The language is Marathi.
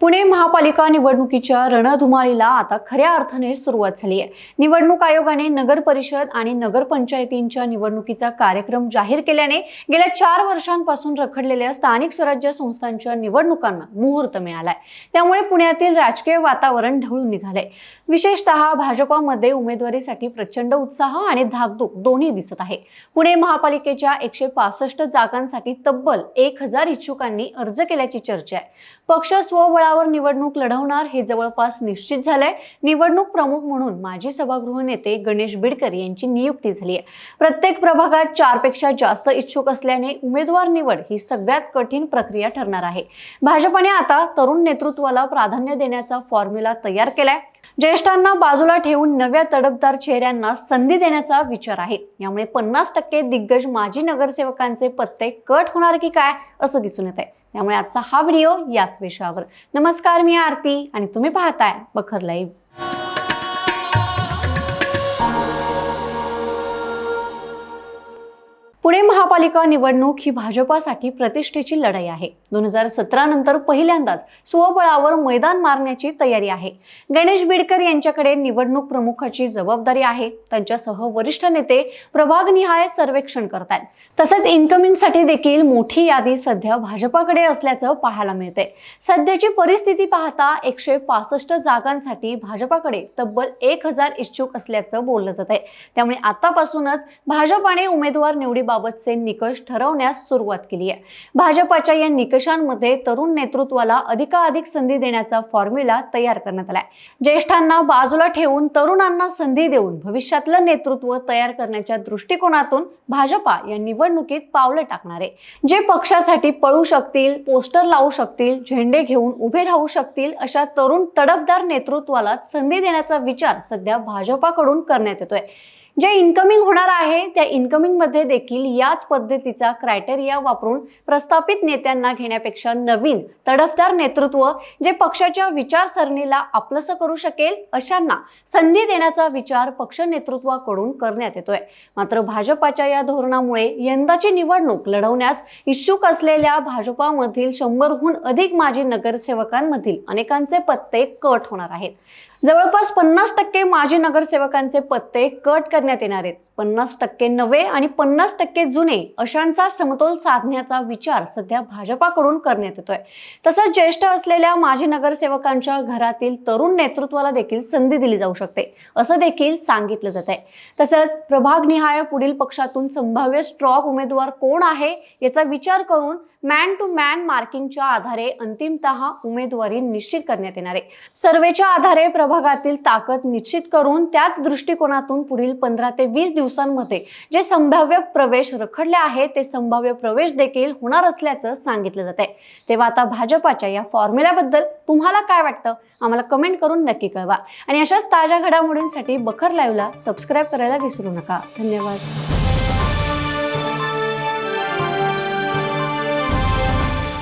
पुणे महापालिका निवडणुकीच्या रणधुमाळीला आता खऱ्या अर्थाने सुरुवात झाली आहे. निवडणूक आयोगाने नगर परिषद आणि नगरपंचायतींच्या निवडणुकीचा कार्यक्रम जाहीर केल्याने गेल्या चार वर्षांपासून रखडलेल्या स्थानिक स्वराज्य संस्थांच्या निवडणुकांना मुहूर्त मिळालाय. त्यामुळे पुण्यातील राजकीय वातावरण ढवळून निघालंय. विशेषतः भाजपामध्ये उमेदवारीसाठी प्रचंड उत्साह आणि धाकधूक दोन्ही दिसत आहे. पुणे महापालिकेच्या एकशे पासष्ट जागांसाठी तब्बल एक हजार इच्छुकांनी अर्ज केल्याची चर्चा आहे. पक्ष स्तरावर निवडणूक लढवणार हे जवळपास निश्चित झालंय. निवडणूक प्रमुख म्हणून माजी सभागृह नेते गणेश बिडकर यांची नियुक्ती झाली आहे. प्रत्येक प्रभागात चारपेक्षा जास्त इच्छुक असल्याने उमेदवार निवड ही सगळ्यात कठीण प्रक्रिया ठरणार आहे. भाजपाने आता तरुण नेतृत्वाला प्राधान्य देण्याचा फॉर्म्युला तयार केलाय. ज्येष्ठांना बाजूला ठेवून नव्या तडफदार चेहऱ्यांना संधी देण्याचा विचार आहे. यामुळे पन्नास टक्के दिग्गज माजी नगरसेवकांचे पत्ते कट होणार की काय असं दिसून येत आहे त्यामुळे आजचा हा व्हिडिओ याच विषयावर. नमस्कार मी आरती आणि तुम्ही पाहताय बखर लाईव्ह. पुणे महापालिका निवडणूक ही भाजपासाठी प्रतिष्ठेची लढाई आहे. दोन हजार सतरा नंतर पहिल्यांदाच स्वबळावर मैदान मारण्याची तयारी आहे. गणेश बिडकर यांच्याकडे निवडणूक प्रमुखाची जबाबदारी आहे. त्यांच्यासह वरिष्ठ नेते प्रभागनिहाय सर्वेक्षण करतात तसंच इन्कमिंगसाठी देखील मोठी यादी सध्या भाजपाकडे असल्याचं पाहायला मिळते सध्याची परिस्थिती पाहता एकशे पासष्ट जागांसाठी भाजपाकडे तब्बल एक हजार इच्छुक असल्याचं बोललं जात आहे त्यामुळे आतापासूनच भाजपाने उमेदवार निवडीबाबतचे निकष ठरवण्यास सुरुवात केली आहे. भाजपाच्या या निकषांमध्ये तरुण नेतृत्वाला अधिकाधिक संधी देण्याचा फॉर्म्युला तयार करण्यात आलाय. ज्येष्ठांना बाजूला ठेवून तरुणांना संधी देऊन भविष्यातलं नेतृत्व तयार करण्याच्या दृष्टिकोनातून भाजपा या निवडणुकीत पावलं टाकणार आहे. जे पक्षासाठी पळू शकतील पोस्टर लावू शकतील झेंडे घेऊन उभे राहू शकतील अशा तरुण तडफदार नेतृत्वाला संधी देण्याचा विचार सध्या भाजपाकडून करण्यात येतोय. जे इन्कमिंग होणार आहे त्या इन्कमिंगमध्ये देखील याच पद्धतीचा क्रायटेरिया वापरून प्रस्थापित नेत्यांना घेण्यापेक्षा नवीन तडफदार नेतृत्व जे पक्षाच्या विचारसरणीला आपलंसं करू शकेल अशांना संधी देण्याचा विचार पक्ष नेतृत्वाकडून करण्यात येतोय. मात्र भाजपाच्या या धोरणामुळे यंदाची निवडणूक लढवण्यास इच्छुक असलेल्या भाजपामधील शंभरहून अधिक माजी नगरसेवकांमधील अनेकांचे पत्ते कट होणार आहेत. जवळपास पन्नास टक्के माजी नगरसेवकांचे पत्ते कट करण्यात येणार आहेत. पन्नास टक्के नवे आणि पन्नास टक्के जुने अशांचा समतोल साधण्याचा विचार सध्या भाजपाकडून करण्यात येतोय. तसंच ज्येष्ठ असलेल्या माजी नगरसेवकांच्या घरातील तरुण नेतृत्वाला देखील संधी दिली जाऊ शकते असं देखील सांगितलं जात आहे तसंच प्रभागनिहाय पुढील पक्षातून संभाव्य स्ट्रॉक उमेदवार कोण आहे याचा विचार करून मॅन टू मॅन मार्किंगच्या आधारे अंतिमतः उमेदवारी निश्चित करण्यात येणार आहे. सर्वेच्या आधारे प्रभागातील ताकद निश्चित करून त्याच दृष्टिकोनातून पुढील पंधरा ते वीस दिवसांमध्ये जे संभाव्य प्रवेश रखडले आहेत ते संभाव्य प्रवेश देखील होणार असल्याचं सांगितलं जात आहे. तेव्हा आता भाजपाच्या या फॉर्म्युल्याबद्दल तुम्हाला काय वाटतं? आम्हाला कमेंट करून नक्की कळवा. आणि अशाच ताज्या घडामोडींसाठी बखर लाईव्हला सबस्क्राईब करायला विसरू नका. धन्यवाद.